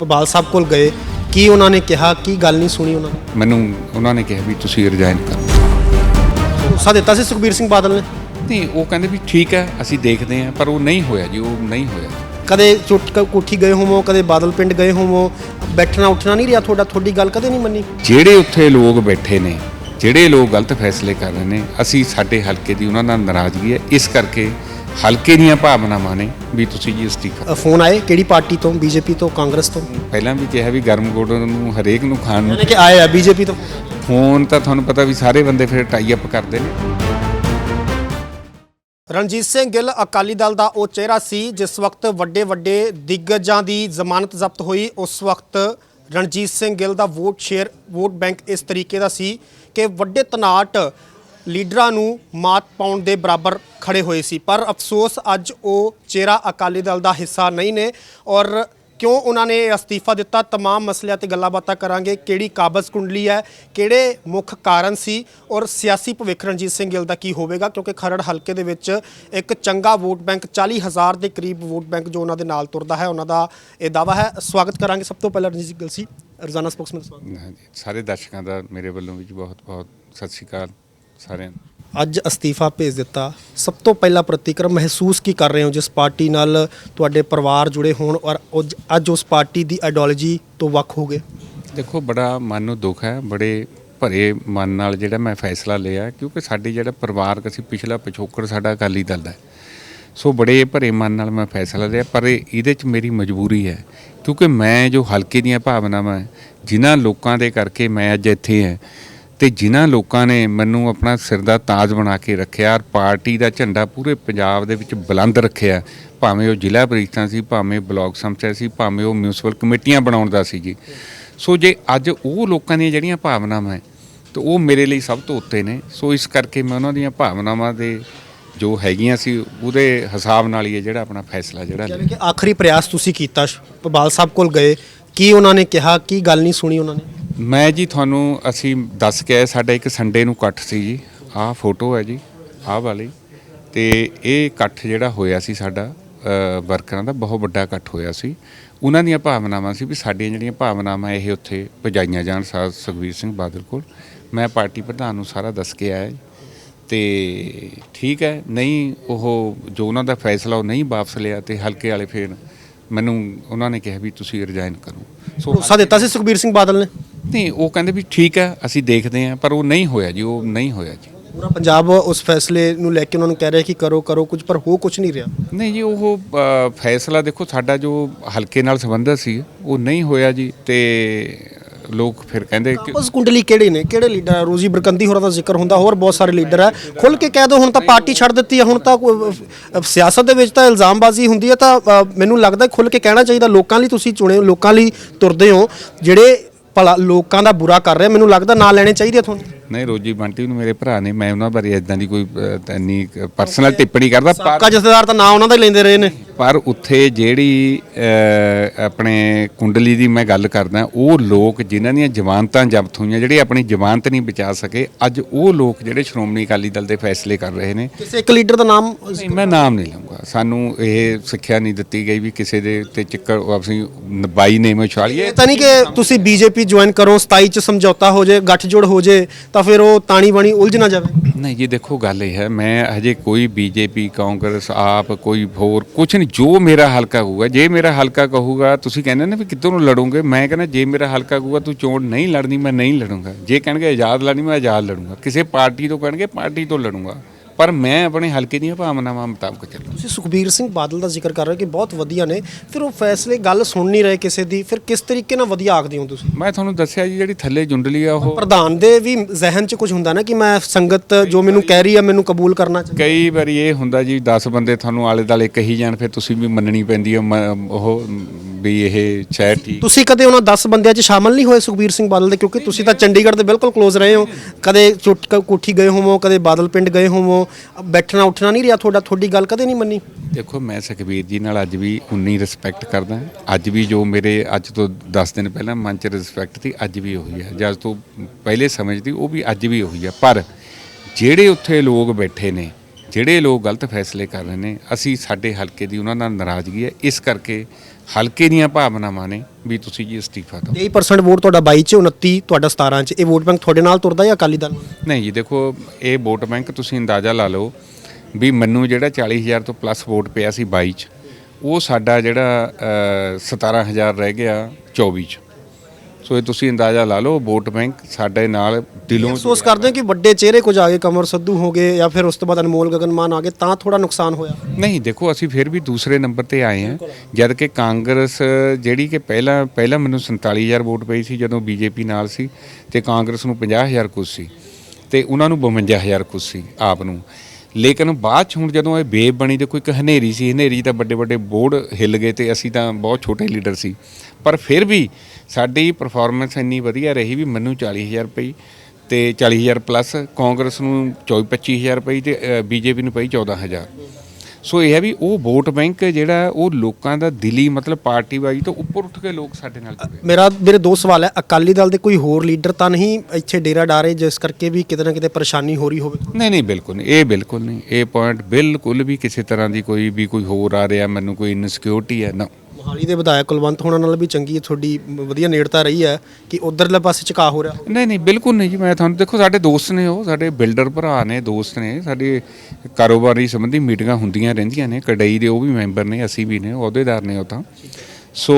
ਭੋਪਾਲ ਸਾਹਿਬ ਕੋਲ ਗਏ ਕੀ ਉਹਨਾਂ ਨੇ ਕਿਹਾ ਕੀ ਗੱਲ ਨਹੀਂ ਸੁਣੀ ਉਹਨਾਂ ਨੇ? ਮੈਨੂੰ ਉਹਨਾਂ ਨੇ ਕਿਹਾ ਵੀ ਤੁਸੀਂ ਰਿਜ਼ਾਈਨ ਕਰੋ। ਭਰੋਸਾ ਦਿੱਤਾ ਸੀ ਸੁਖਬੀਰ ਸਿੰਘ ਬਾਦਲ ਨੇ? ਨਹੀਂ ਉਹ ਕਹਿੰਦੇ ਵੀ ਠੀਕ ਹੈ ਅਸੀਂ ਦੇਖਦੇ ਹਾਂ ਪਰ ਉਹ ਨਹੀਂ ਹੋਇਆ ਜੀ ਉਹ ਨਹੀਂ ਹੋਇਆ। ਕਦੇ ਚੁੱਟ ਕੋਠੀ ਗਏ ਹੋਵੋ ਕਦੇ ਬਾਦਲ ਪਿੰਡ ਗਏ ਹੋਵੋ ਬੈਠਣਾ ਉੱਠਣਾ ਨਹੀਂ ਰਿਹਾ ਤੁਹਾਡਾ ਤੁਹਾਡੀ ਗੱਲ ਕਦੇ ਨਹੀਂ ਮੰਨੀ? ਜਿਹੜੇ ਉੱਥੇ ਲੋਕ ਬੈਠੇ ਨੇ ਜਿਹੜੇ ਲੋਕ ਗਲਤ ਫੈਸਲੇ ਕਰ ਰਹੇ ਨੇ ਅਸੀਂ ਸਾਡੇ ਹਲਕੇ ਦੀ ਉਹਨਾਂ ਨਾਲ ਨਾਰਾਜ਼ਗੀ ਹੈ ਇਸ ਕਰਕੇ ਹਲਕੇ ਦੀਆਂ ਭਾਵਨਾਵਾਂ ਨੇ ਵੀ ਤੁਸੀਂ ਜੀ ਅਸਤੀਫਾ ਫੋਨ ਆਏ ਕਿਹੜੀ ਪਾਰਟੀ ਤੋਂ ਬੀਜੇਪੀ ਤੋਂ ਕਾਂਗਰਸ ਤੋਂ? ਪਹਿਲਾਂ ਵੀ ਕਿਹਾ ਵੀ ਗਰਮ ਗੋੜ ਨੂੰ ਹਰੇਕ ਨੂੰ ਖਾਣ ਨੂੰ ਯਾਨੀ ਕਿ ਆਏ ਆ ਬੀਜੇਪੀ ਤੋਂ? ਫੋਨ ਤਾਂ ਤੁਹਾਨੂੰ ਪਤਾ ਵੀ ਸਾਰੇ ਬੰਦੇ ਫਿਰ ਟਾਈ ਅਪ ਕਰਦੇ ਨੇ। ਰਣਜੀਤ ਸਿੰਘ ਗਿੱਲ ਅਕਾਲੀ ਦਲ ਦਾ ਉਹ ਚਿਹਰਾ ਸੀ ਜਿਸ ਵਕਤ ਵੱਡੇ ਵੱਡੇ ਦਿੱਗਜਾਂ ਦੀ ਜ਼ਮਾਨਤ ਜ਼ਬਤ ਹੋਈ ਉਸ ਵਕਤ ਰਣਜੀਤ ਸਿੰਘ ਗਿੱਲ ਦਾ ਵੋਟ ਸ਼ੇਅਰ ਵੋਟ ਬੈਂਕ ਇਸ ਤਰੀਕੇ ਦਾ ਸੀ ਕਿ ਵੱਡੇ ਤਨਾਟ ਲੀਡਰਾਂ ਨੂੰ ਮਾਤ ਪਾਉਣ ਦੇ ਬਰਾਬਰ ਖੜੇ ਹੋਏ ਸੀ ਪਰ ਅਫਸੋਸ ਅੱਜ ਉਹ ਚਿਹਰਾ ਅਕਾਲੀ ਦਲ ਦਾ ਹਿੱਸਾ ਨਹੀਂ ਨੇ ਔਰ ਕਿਉਂ ਉਹਨਾਂ ਨੇ ਇਹ ਅਸਤੀਫਾ ਦਿੱਤਾ तमाम ਮਸਲਿਆਂ ਤੇ ਗੱਲਾਂ ਬਾਤਾਂ ਕਰਾਂਗੇ ਕਿਹੜੀ ਕਾਬਜ਼ ਕੁੰਡਲੀ ਹੈ ਕਿਹੜੇ ਮੁੱਖ ਕਾਰਨ ਸੀ ਔਰ ਸਿਆਸੀ ਭਵਿੱਖ ਰਣਜੀਤ ਸਿੰਘ ਗਿੱਲ ਦਾ ਕੀ ਹੋਵੇਗਾ ਕਿਉਂਕਿ ਖਰੜ ਹਲਕੇ ਦੇ ਵਿੱਚ ਇੱਕ ਚੰਗਾ ਵੋਟ ਬੈਂਕ 40000 ਦੇ ਕਰੀਬ ਵੋਟ ਬੈਂਕ ਜੋ ਉਹਨਾਂ ਦੇ ਨਾਲ ਤੁਰਦਾ ਹੈ ਉਹਨਾਂ ਦਾ ਇਹ ਦਾਵਾ ਹੈ ਸਵਾਗਤ ਕਰਾਂਗੇ ਸਭ ਤੋਂ ਪਹਿਲਾਂ ਰਣਜੀਤ ਗਿੱਲ ਸੀ ਰੋਜ਼ਾਨਾ ਸਪੋਕਸਮੈਨ ਸਵਾਗਤ ਹਾਂਜੀ ਸਾਰੇ ਦਰਸ਼ਕਾਂ ਦਾ ਮੇਰੇ ਵੱਲੋਂ ਵੀ ਜੀ ਬਹੁਤ ਬਹੁਤ ਸਤਿ ਸ਼੍ਰੀ ਅਕਾਲ ਸਾਰਿਆਂ ਨੂੰ ਅੱਜ ਅਸਤੀਫਾ ਭੇਜ ਦਿੱਤਾ। ਸਭ ਤੋਂ ਪਹਿਲਾ ਪ੍ਰਤੀਕਰਮ ਮਹਿਸੂਸ ਕੀ ਕਰ ਰਹੇ ਹੋ ਜਿਸ ਪਾਰਟੀ ਨਾਲ ਤੁਹਾਡੇ ਪਰਿਵਾਰ ਜੁੜੇ ਹੋਣ ਔਰ ਅੱਜ- ਅੱਜ ਉਸ ਪਾਰਟੀ ਦੀ ਆਈਡੀਓਲੋਜੀ ਤੋਂ ਵੱਖ ਹੋ ਗਏ? ਦੇਖੋ ਬੜਾ ਮਨ ਨੂੰ ਦੁੱਖ ਹੈ ਬੜੇ ਭਰੇ ਮਨ ਨਾਲ ਜਿਹੜਾ ਮੈਂ ਫੈਸਲਾ ਲਿਆ ਕਿਉਂਕਿ ਸਾਡੇ ਜਿਹੜਾ ਪਰਿਵਾਰਕ ਅਸੀਂ ਪਿਛਲਾ ਪਿਛੋਕੜ ਸਾਡਾ ਅਕਾਲੀ ਦਲ ਦਾ ਹੈ। ਸੋ ਬੜੇ ਭਰੇ ਮਨ ਨਾਲ ਮੈਂ ਫੈਸਲਾ ਲਿਆ ਪਰ ਇਹ- ਇਹਦੇ 'ਚ ਮੇਰੀ ਮਜਬੂਰੀ ਹੈ ਕਿਉਂਕਿ ਮੈਂ ਜੋ ਹਲਕੇ ਦੀਆਂ ਭਾਵਨਾਵਾਂ ਹੈ, ਜਿਨ੍ਹਾਂ ਲੋਕਾਂ ਦੇ ਕਰਕੇ ਮੈਂ ਅੱਜ ਇੱਥੇ ਹਾਂ ਤੇ ਜਿਨ੍ਹਾਂ ਲੋਕਾਂ ਨੇ ਮੈਨੂੰ ਆਪਣਾ ਸਿਰ ਦਾ ਤਾਜ ਬਣਾ ਕੇ ਰੱਖਿਆ ਔਰ ਪਾਰਟੀ ਦਾ ਝੰਡਾ ਪੂਰੇ ਪੰਜਾਬ ਦੇ ਵਿੱਚ ਬੁਲੰਦ ਰੱਖਿਆ। ਭਾਵੇਂ ਉਹ ਜ਼ਿਲ੍ਹਾ ਪ੍ਰੀਸ਼ਦਾਂ ਸੀ ਭਾਵੇਂ ਬਲਾਕ ਸੰਮਤੀ ਸੀ ਭਾਵੇਂ ਉਹ ਮਿਊਨਿਸਪਲ ਕਮੇਟੀਆਂ ਬਣਾਉਣ ਦਾ ਸੀ ਜੀ। ਸੋ ਜੇ ਅੱਜ ਉਹ ਲੋਕਾਂ ਦੀਆਂ ਜਿਹੜੀਆਂ ਭਾਵਨਾਵਾਂ ਹੈ ਤੇ ਉਹ ਮੇਰੇ ਲਈ ਸਭ ਤੋਂ ਉੱਤੇ ਨੇ। ਸੋ ਇਸ ਕਰਕੇ ਮੈਂ ਉਹਨਾਂ ਦੀਆਂ ਭਾਵਨਾਵਾਂ ਦੇ ਜੋ ਹੈਗੀਆਂ ਸੀ ਉਹਦੇ ਹਿਸਾਬ ਨਾਲ ਹੀ ਇਹ ਜਿਹੜਾ ਆਪਣਾ ਫੈਸਲਾ ਜਿਹੜਾ ਲਿਆ। ਯਾਨੀ ਕਿ ਆਖਰੀ ਪ੍ਰਯਾਸ ਤੁਸੀਂ ਕੀਤਾ ਭੋਪਾਲ ਸਾਹਿਬ ਕੋਲ ਗਏ। ਕੀ ਉਹਨਾਂ ਨੇ ਕਿਹਾ ਕੀ ਗੱਲ ਨਹੀਂ ਸੁਣੀ ਉਹਨਾਂ ਨੇ? ਮੈਂ ਜੀ ਤੁਹਾਨੂੰ ਅਸੀਂ ਦੱਸ ਕੇ ਆਏ, ਸਾਡਾ ਇੱਕ ਸੰਡੇ ਨੂੰ ਇਕੱਠ ਸੀ ਜੀ। ਆਹ ਫੋਟੋ ਹੈ ਜੀ, ਆਹ ਵਾਲੀ। ਤੇ ਇਹ ਇਕੱਠ ਜਿਹੜਾ ਹੋਇਆ ਸੀ ਸਾਡਾ ਵਰਕਰਾਂ ਦਾ, ਬਹੁਤ ਵੱਡਾ ਇਕੱਠ ਹੋਇਆ ਸੀ। ਉਹਨਾਂ ਦੀਆਂ ਭਾਵਨਾਵਾਂ ਸੀ ਵੀ ਸਾਡੀਆਂ ਜਿਹੜੀਆਂ ਭਾਵਨਾਵਾਂ ਇਹ ਉੱਥੇ ਪਜਾਈਆਂ ਜਾਣ, ਸਾ, ਸੁਖਬੀਰ ਸਿੰਘ ਬਾਦਲ ਕੋਲ। ਮੈਂ ਪਾਰਟੀ ਪ੍ਰਧਾਨ ਨੂੰ ਸਾਰਾ ਦੱਸ ਕੇ ਆਇਆ ਜੀ। ਤੇ ਠੀਕ ਹੈ, ਨਹੀਂ ਉਹ ਜੋ ਉਹਨਾਂ ਦਾ ਫੈਸਲਾ, ਉਹ ਨਹੀਂ ਵਾਪਸ ਲਿਆ ਤੇ ਹਲਕੇ ਵਾਲੇ ਫੇਰ ਮੈਨੂੰ, ਉਹਨਾਂ ਨੇ ਕਿਹਾ ਵੀ ਤੁਸੀਂ ਰਿਜ਼ਾਈਨ ਕਰੋ। ਸੋ ਭਰੋਸਾ ਦਿੱਤਾ ਸੀ ਸੁਖਬੀਰ ਸਿੰਘ ਬਾਦਲ ਨੇ? ਨਹੀਂ ਉਹ ਕਹਿੰਦੇ ਵੀ ਠੀਕ ਹੈ ਅਸੀਂ ਦੇਖਦੇ ਹਾਂ ਪਰ ਉਹ ਨਹੀਂ ਹੋਇਆ ਜੀ ਉਹ ਨਹੀਂ ਹੋਇਆ ਜੀ। ਪੂਰਾ ਪੰਜਾਬ ਉਸ ਫੈਸਲੇ ਨੂੰ ਲੈ ਕੇ ਉਹਨਾਂ ਨੂੰ ਕਹਿ ਰਿਹਾ ਕਿ ਕਰੋ ਕਰੋ ਕੁਝ ਪਰ ਹੋ ਕੁਝ ਨਹੀਂ ਰਿਹਾ। ਨਹੀਂ ਜੀ ਉਹ ਅ, ਫੈਸਲਾ ਦੇਖੋ ਸਾਡਾ ਜੋ ਹਲਕੇ ਨਾਲ ਸੰਬੰਧਿਤ ਸੀ ਉਹ ਨਹੀਂ ਹੋਇਆ ਜੀ ਤੇ ਲੋਕ ਫਿਰ ਕਹਿੰਦੇ ਕਿ ਉਸ ਕੁੰਡਲੀ ਕਿਹੜੇ ਨੇ? ਕਿਹੜੇ ਲੀਡਰ ਆ? ਰੋਜ਼ੀ ਬਰਕੰਦੀ ਹੋਰਾਂ ਦਾ ਜ਼ਿਕਰ ਹੁੰਦਾ ਹੋਰ ਬਹੁਤ ਸਾਰੇ ਲੀਡਰ ਆ। ਖੁੱਲ ਕੇ ਕਹਿ ਦੋ ਹੁਣ ਤਾਂ ਪਾਰਟੀ ਛੱਡ ਦਿੱਤੀ ਹੈ ਹੁਣ ਤਾਂ ਕੋਈ, ਅ, ਸਿਆਸਤ ਦੇ ਵਿੱਚ ਤਾਂ ਇਲਜ਼ਾਮਬਾਜ਼ੀ ਹੁੰਦੀ ਹੈ ਤਾਂ ਅ, ਮੈਨੂੰ ਲੱਗਦਾ ਖੁੱਲ ਕੇ ਕਹਿਣਾ ਚਾਹੀਦਾ ਲੋਕਾਂ ਲਈ ਤੁਸੀਂ ਚੁਣੇ ਹੋ, ਲੋਕਾਂ ਲਈ ਤੁਰਦੇ ਹੋ ਜਿਹੜੇ ਭਲਾ ਲੋਕਾਂ ਦਾ ਬੁਰਾ ਕਰ ਰਿਹਾ ਮੈਨੂੰ ਲੱਗਦਾ ਨਾਂ ਲੈਣੇ ਚਾਹੀਦੇ ਆ ਤੁਹਾਨੂੰ। ਨਹੀਂ ਰੋਜੀ ਬੰਟੀ ਨੂੰ ਮੇਰੇ ਭਰਾ ਨੇ ਮੈਂ ਉਹਨਾਂ ਬਾਰੇ ਇਦਾਂ ਦੀ ਕੋਈ ਅ, ਇੰਨੀ ਪਰਸਨਲ ਟਿੱਪਣੀ ਕਰਦਾ ਪਰ ਸਾਬਕਾ ਜਥੇਦਾਰ ਤਾਂ ਨਾਂ ਉਹਨਾਂ ਦਾ ਹੀ ਲੈਂਦੇ ਰਹੇ ਨੇ। ਪਰ ਉੱਥੇ ਜਿਹੜੀ ਅ, ਆਪਣੇ ਕੁੰਡਲੀ ਦੀ ਮੈਂ ਗੱਲ ਕਰਦਾ ਉਹ ਲੋਕ ਜਿਨ੍ਹਾਂ ਦੀਆਂ ਜ਼ਮਾਨਤਾਂ ਜ਼ਬਤ ਹੋਈਆਂ ਜਿਹੜੇ ਆਪਣੀ ਜ਼ਮਾਨਤ ਨਹੀਂ ਬਚਾ ਸਕੇ ਅੱਜ ਉਹ ਲੋਕ ਜਿਹੜੇ ਸ਼੍ਰੋਮਣੀ ਅਕਾਲੀ ਦਲ ਦੇ ਫੈਸਲੇ ਕਰ ਰਹੇ ਨੇ। ਕਿਸੇ ਇੱਕ ਲੀਡਰ ਦਾ ਨਾਮ ਨਹੀਂ ਮੈਂ ਨਾਮ ਨਹੀਂ ਲਵਾਂਗਾ ਸਾਨੂੰ ਇਹ ਸਿੱਖਿਆ ਨਹੀਂ ਦਿੱਤੀ ਗਈ ਵੀ ਕਿਸੇ ਦੇ ਤੇ ਚੱਕਰ ਅਸੀਂ 22 ਨੇਮ ਉਛਾਲੀਏ। ਇਹ ਤਾਂ ਨਹੀਂ ਕਿ ਤੁਸੀਂ ਬੀਜੇਪੀ ਜੁਆਇਨ ਕਰੋ 27 ਚ ਸਮਝੌਤਾ ਹੋ ਜਾਏ ਗੱਠਜੋੜ ਹੋ ਜਾਏ ਤਾਂ ਫਿਰ ਉਹ ਤਾਣੀ ਬਣੀ ਉਲਝ ਨਾ ਜਾਵੇ। ਨਹੀਂ ਜੀ ਦੇਖੋ ਗੱਲ ਇਹ ਹੈ, ਮੈਂ ਹਜੇ ਕੋਈ ਬੀਜੇਪੀ, ਕਾਂਗਰਸ, ਆਪ, ਕੋਈ ਹੋਰ, ਕੁਛ ਨਹੀਂ, ਜੋ ਮੇਰਾ ਹਲਕਾ ਕਹੂਗਾ ਜੇ ਮੇਰਾ ਹਲਕਾ ਕਹੂਗਾ, ਤੁਸੀਂ ਕਹਿੰਦੇ ਨੇ ਵੀ ਕਿੱਧਰ ਨੂੰ ਲੜੋਗੇ, ਮੈਂ ਕਹਿੰਦਾ ਜੇ ਮੇਰਾ ਹਲਕਾ ਕਹੂਗਾ, ਤੂੰ ਚੋਣ ਨਹੀਂ ਲੜਨੀ, ਮੈਂ ਨਹੀਂ ਲੜੂੰਗਾ। ਜੇ ਕਹਿਣਗੇ ਆਜ਼ਾਦ ਲੜਨੀ, ਮੈਂ ਆਜ਼ਾਦ ਲੜੂੰਗਾ। ਕਿਸੇ ਪਾਰਟੀ ਤੋਂ ਕਹਿਣਗੇ, ਪਾਰਟੀ ਤੋਂ ਲੜੂੰਗਾ। ਪਰ ਮੈਂ ਆਪਣੇ ਹਲਕੇ ਦੀਆਂ ਭਾਵਨਾਵਾਂ ਮੁਤਾਬਕ ਚੱਲੂੰਗਾ ਤੁਸੀਂ ਸੁਖਬੀਰ ਸਿੰਘ ਬਾਦਲ ਦਾ ਜ਼ਿਕਰ ਕਰ ਰਹੇ ਹੋ ਕਿ ਬਹੁਤ ਵਧੀਆ ਨੇ ਫਿਰ ਉਹ ਫੈਸਲੇ ਗੱਲ ਸੁਣ ਨਹੀਂ ਰਹੇ ਕਿਸੇ ਦੀ ਫਿਰ ਕਿਸ ਤਰੀਕੇ ਨਾਲ ਵਧੀਆ ਆਖਦੇ ਹੋ ਤੁਸੀਂ? ਮੈਂ ਤੁਹਾਨੂੰ ਦੱਸਿਆ ਜੀ ਜਿਹੜੀ ਥੱਲੇ ਜੁੰਡਲੀ ਆ ਉਹ ਪ੍ਰਧਾਨ ਦੇ ਵੀ ਜ਼ਿਹਨ 'ਚ ਕੁਝ ਹੁੰਦਾ ਨਾ ਕਿ ਮੈਂ ਸੰਗਤ ਜੋ ਮੈਨੂੰ ਕਹਿ ਰਹੀ ਹੈ ਮੈਨੂੰ ਕਬੂਲ ਕਰਨਾ ਚਾਹੀਦਾ। ਕਈ ਵਾਰੀ ਇਹ ਹੁੰਦਾ ਜੀ 10 ਬੰਦੇ ਤੁਹਾਨੂੰ ਆਲੇ ਦਾਲੇ ਕਹੀ ਜਾਣ ਫਿਰ ਤੁਸੀਂ ਵੀ ਮੰਨਣੀ ਪੈਂਦੀ ਹੈ ਮ- ਉਹ ਵੀ ਇਹ ਸ਼ਾਇਦ ਠੀਕ ਤੁਸੀਂ ਕਦੇ ਉਹਨਾਂ 10 ਬੰਦਿਆਂ 'ਚ ਸ਼ਾਮਲ ਨਹੀਂ ਹੋਏ ਸੁਖਬੀਰ ਸਿੰਘ ਬਾਦਲ ਦੇ ਕਿਉਂਕਿ ਤੁਸੀਂ ਤਾਂ ਚੰਡੀਗੜ੍ਹ ਦੇ ਬਿਲਕੁਲ ক্লোਜ਼ ਰਹੇ ਹੋ। ਕਦੇ ਚੁੱਟ ਕੋਠੀ ਗਏ ਹੋਵੋ ਕਦੇ ਬਾਦਲ ਪਿੰਡ ਗਏ ਹੋਵੋ ਬੈਠਣਾ ਉੱਠਣਾ ਨਹੀਂ ਰਿਹਾ ਤੁਹਾਡਾ, ਤੁਹਾਡੀ ਗੱਲ ਕਦੇ ਨਹੀਂ ਮੰਨੀ? ਦੇਖੋ, ਮੈਂ ਸੁਖਬੀਰ ਜੀ ਨਾਲ ਅੱਜ ਵੀ ਉਨੀ ਰਿਸਪੈਕਟ ਕਰਦਾ ਅੱਜ ਵੀ ਜੋ ਮੇਰੇ, ਅੱਜ ਤੋਂ 10 ਦਿਨ ਪਹਿਲਾਂ ਮਨ ਚ ਰਿਸਪੈਕਟ ਸੀ, ਅੱਜ ਵੀ ਉਹੀ ਹੈ। ਜਦ ਤੋਂ ਪਹਿਲੇ ਸਮਝਦੀ ਉਹ ਵੀ ਅੱਜ ਵੀ ਉਹੀ ਹੈ। ਪਰ ਜਿਹੜੇ ਉੱਥੇ ਲੋਕ ਬੈਠੇ ਨੇ, ਜਿਹੜੇ ਲੋਕ ਗਲਤ ਫੈਸਲੇ ਕਰ ਰਹੇ ਨੇ, ਅਸੀਂ ਸਾਡੇ ਹਲਕੇ ਦੀ ਉਹਨਾਂ ਨਾਲ ਨਾਰਾਜ਼ਗੀ ਹੈ। ਇਸ ਕਰਕੇ ਹਲਕੇ ਦੀਆਂ ਭਾਵਨਾਵਾਂ ਨੇ ਵੀ ਤੁਸੀਂ ਜੀ ਅਸਤੀਫਾ ਦਿਓ। 23% ਵੋਟ ਤੁਹਾਡਾ 22 ਚ 29 ਤੁਹਾਡਾ 17 ਚ। ਇਹ ਵੋਟ ਬੈਂਕ ਤੁਹਾਡੇ ਨਾਲ ਤੁਰਦਾ ਜਾਂ ਅਕਾਲੀ ਦਲ ਨਹੀਂ ਜੀ ਦੇਖੋ ਇਹ ਵੋਟ ਬੈਂਕ ਤੁਸੀਂ ਅੰਦਾਜ਼ਾ ਲਾ ਲਓ ਵੀ ਮੈਨੂੰ ਜਿਹੜਾ 40000 ਤੋਂ ਪਲੱਸ ਵੋਟ ਪਿਆ ਸੀ 22 ਚ ਉਹ ਸਾਡਾ ਜਿਹੜਾ ਅ, 17000 ਰਹਿ ਗਿਆ 24 ਚ। ਸੋ ਇਹ ਤੁਸੀਂ ਅੰਦਾਜ਼ਾ ਲਾ ਲਓ ਵੋਟ ਬੈਂਕ ਸਾਡੇ ਨਾਲ ਦਿਲੋਂ ਅਫਸੋਸ ਕਰਦੇ ਹਾਂ ਕਿ ਵੱਡੇ ਚਿਹਰੇ ਕੁਝ ਆ ਗਏ ਕਮਰ ਸੱਧੂ ਹੋ ਗਏ ਜਾਂ ਫਿਰ ਉਸ ਤੋਂ ਬਾਅਦ ਅਨਮੋਲ ਗਗਨ ਮਾਨ ਆ ਗਏ ਤਾਂ ਥੋੜਾ ਨੁਕਸਾਨ ਹੋਇਆ। ਨਹੀਂ ਦੇਖੋ ਅਸੀਂ ਫਿਰ ਵੀ ਦੂਸਰੇ ਨੰਬਰ ਤੇ ਆਏ ਹਾਂ। ਜਦ ਕਿ ਕਾਂਗਰਸ ਜਿਹੜੀ ਕਿ ਪਹਿਲਾਂ ਪਹਿਲਾਂ ਮੈਨੂੰ 47000 ਵੋਟ ਪਈ ਸੀ ਜਦੋਂ ਬੀਜੇਪੀ ਨਾਲ ਸੀ ਤੇ ਕਾਂਗਰਸ ਨੂੰ 50000 ਕੁਛ ਸੀ ਤੇ ਉਹਨਾਂ ਨੂੰ 52000 ਕੁਛ ਸੀ ਆਪ ਨੂੰ। ਲੇਕਿਨ ਬਾਅਦ ਚ ਹੁਣ ਜਦੋਂ ਇਹ ਵੇਵ ਬਣੀ ਤੇ ਕੋਈ ਹਨੇਰੀ ਸੀ ਹਨੇਰੀ ਤਾਂ ਵੱਡੇ ਵੱਡੇ ਬੋਰਡ ਹਿੱਲ ਗਏ ਤੇ ਅਸੀਂ ਤਾਂ ਬਹੁਤ ਛੋਟੇ ਲੀਡਰ ਸੀ। ਪਰ ਫਿਰ ਵੀ ਸਾਡੀ ਪਰਫਾਰਮੈਂਸ ਇੰਨੀ ਵਧੀਆ ਰਹੀ ਵੀ ਮੈਨੂੰ 40000 ਪਈ ਤੇ 40000 ਪਲੱਸ ਕਾਂਗਰਸ ਨੂੰ 24 25000 ਪਈ ਤੇ ਬੀਜੇਪੀ ਨੂੰ ਪਈ 14000 ਸੋ ਇਹ ਹੈ ਵੀ ਉਹ ਵੋਟ ਬੈਂਕ ਜਿਹੜਾ ਉਹ ਲੋਕਾਂ ਦਾ ਦਿਲੀ ਮਤਲਬ ਪਾਰਟੀ ਵਾਈ ਤੋਂ ਉੱਪਰ ਉੱਠ ਕੇ ਲੋਕ ਸਾਡੇ ਨਾਲ ਜੁੜੇ ਮੇਰਾ ਮੇਰੇ ਦੋ ਸਵਾਲ ਹੈ। ਅਕਾਲੀ ਦਲ ਦੇ ਕੋਈ ਹੋਰ ਲੀਡਰ ਤਾਂ ਨਹੀਂ ਇੱਥੇ ਡੇਰਾ ਡਾਰੇ ਜਿਸ ਕਰਕੇ ਵੀ ਕਿਤੇ ਨਾ ਕਿਤੇ ਪਰੇਸ਼ਾਨੀ ਹੋ ਰਹੀ ਹੋਵੇ? ਨਹੀਂ ਨਹੀਂ ਬਿਲਕੁਲ ਨਹੀਂ। ਇਹ ਬਿਲਕੁਲ ਨਹੀਂ। ਇਹ ਪੁਆਇੰਟ ਬਿਲਕੁਲ ਵੀ ਕਿਸੇ ਤਰ੍ਹਾਂ ਦੀ ਕੋਈ ਵੀ ਕੋਈ ਹੋਰ ਆ ਰਿਹਾ ਮੈਨੂੰ ਕੋਈ ਇਨਸਿਕਿਉਰਿਟੀ ਹੈ ਨਾ। ਮੋਹਾਲੀ ਦੇ ਵਿਧਾਇਕ ਕੁਲਵੰਤ ਹੋਣਾ ਨਾਲ ਵੀ ਚੰਗੀ ਤੁਹਾਡੀ ਵਧੀਆ ਨੇੜਤਾ ਰਹੀ ਹੈ ਕਿ ਉਧਰਲੇ ਪਾਸੇ ਝੁਕਾ ਹੋ ਰਿਹਾ? ਨਹੀਂ ਨਹੀਂ, ਬਿਲਕੁਲ ਨਹੀਂ ਜੀ, ਮੈਂ ਤੁਹਾਨੂੰ ਦੇਖੋ, ਸਾਡੇ ਦੋਸਤ ਨੇ ਉਹ, ਸਾਡੇ ਬਿਲਡਰ ਭਰਾ ਨੇ, ਦੋਸਤ ਨੇ, ਸਾਡੇ ਕਾਰੋਬਾਰੀ ਸੰਬੰਧੀ ਮੀਟਿੰਗਾਂ ਹੁੰਦੀਆਂ ਰਹਿੰਦੀਆਂ ਨੇ ਕਡਈ ਦੇ ਉਹ ਵੀ ਮੈਂਬਰ ਨੇ, ਅਸੀਂ ਵੀ ਨੇ ਅਹੁਦੇਦਾਰ ਨੇ ਉਹ ਤਾਂ। ਸੋ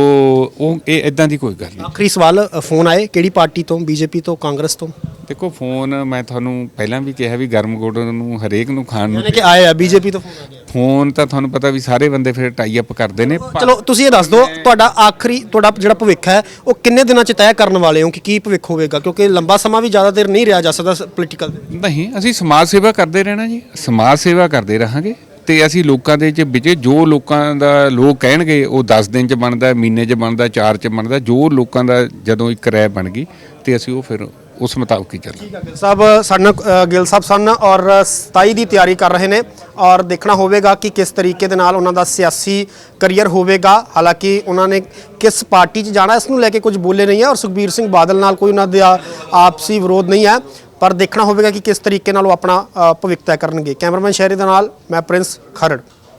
ਉਹ ਇਹ ਇਦਾਂ ਦੀ ਕੋਈ ਗੱਲ ਨਹੀਂ। ਆਖਰੀ ਸਵਾਲ ਫੋਨ ਆਏ ਕਿਹੜੀ ਪਾਰਟੀ ਤੋਂ ਬੀਜੇਪੀ ਤੋਂ ਕਾਂਗਰਸ ਤੋਂ? ਦੇਖੋ ਫੋਨ ਮੈਂ ਤੁਹਾਨੂੰ ਪਹਿਲਾਂ ਵੀ ਕਿਹਾ ਵੀ ਗਰਮ ਗੁੜ ਨੂੰ ਹਰੇਕ ਨੂੰ ਖਾਣ ਨੂੰ ਯਾਨੀ ਕਿ ਆਏ ਆ ਬੀਜੇਪੀ ਤੋਂ ਫੋਨ ਆ ਗਿਆ। ਫੋਨ ਤਾਂ ਤੁਹਾਨੂੰ ਪਤਾ ਵੀ ਸਾਰੇ ਬੰਦੇ ਫਿਰ ਟਾਈ ਅਪ ਕਰਦੇ ਨੇ। ਚਲੋ ਤੁਸੀਂ ਇਹ ਦੱਸ ਦਿਓ ਤੁਹਾਡਾ ਆਖਰੀ ਤੁਹਾਡਾ ਜਿਹੜਾ ਭਵਿੱਖ ਹੈ ਉਹ ਕਿੰਨੇ ਦਿਨਾਂ ਚ ਤੈਅ ਕਰਨ ਵਾਲੇ ਹੋ ਕਿ ਕੀ ਭਵਿੱਖ ਹੋਵੇਗਾ? ਕਿਉਂਕਿ ਲੰਬਾ ਸਮਾਂ ਵੀ ਜ਼ਿਆਦਾ ਦੇਰ ਨਹੀਂ ਰਿਹਾ ਜਾ ਸਕਦਾ ਪੋਲੀਟੀਕਲ ਨਹੀਂ ਅਸੀਂ ਸਮਾਜ ਸੇਵਾ ਕਰਦੇ ਰਹਿਣਾ ਜੀ। ਸਮਾਜ ਸੇਵਾ ਕਰਦੇ ਰਹਾਂਗੇ। ਤੇ ਅਸੀਂ ਲੋਕਾਂ ਦੇ ਚ ਵਿੱਚ ਜੋ ਲੋਕਾਂ ਦਾ ਲੋਕ ਕਹਿਣਗੇ ਉਹ 10 ਦਿਨ ਚ ਬਣਦਾ ਮਹੀਨੇ ਚ ਬਣਦਾ ਚਾਰ ਚ ਬਣਦਾ ਜੋ ਲੋਕਾਂ ਦਾ ਜਦੋਂ ਇੱਕ ਰਾਏ ਬਣ ਗਈ ਤੇ ਅਸੀਂ ਉਹ ਫਿਰ ਉਸ ਮੁਤਾਬਕ ਹੀ ਚੱਲਾਂਗੇ ਗਿੱਲ ਸਾਹਿਬ ਸਾਡੇ ਨਾਲ ਅ, ਗਿੱਲ ਸਾਹਿਬ ਸਨ ਔਰ 27 ਦੀ ਤਿਆਰੀ ਕਰ ਰਹੇ ਨੇ ਔਰ ਦੇਖਣਾ ਹੋਵੇਗਾ ਕਿ ਕਿਸ ਤਰੀਕੇ ਦੇ ਨਾਲ ਉਹਨਾਂ ਦਾ ਸਿਆਸੀ ਕਰੀਅਰ ਹੋਵੇਗਾ। ਹਾਲਾਂਕਿ ਉਹਨਾਂ ਨੇ ਕਿਸ ਪਾਰਟੀ 'ਚ ਜਾਣਾ ਇਸ ਨੂੰ ਲੈ ਕੇ ਕੁਝ ਬੋਲੇ ਨਹੀਂ ਹੈ ਔਰ ਸੁਖਬੀਰ ਸਿੰਘ ਬਾਦਲ ਨਾਲ ਕੋਈ ਉਹਨਾਂ ਦਾ ਆਪਸੀ ਵਿਰੋਧ ਨਹੀਂ ਹੈ। ਪਰ ਦੇਖਣਾ ਹੋਵੇਗਾ ਕਿ ਕਿਸ ਤਰੀਕੇ ਨਾਲ ਉਹ ਆਪਣਾ ਭਵਿੱਖ ਤੈਅ ਕਰਨਗੇ। ਕੈਮਰਾਮੈਨ ਸ਼ਹਿਰੀ ਦੇ ਨਾਲ, ਮੈਂ ਪ੍ਰਿੰਸ ਖਰੜ।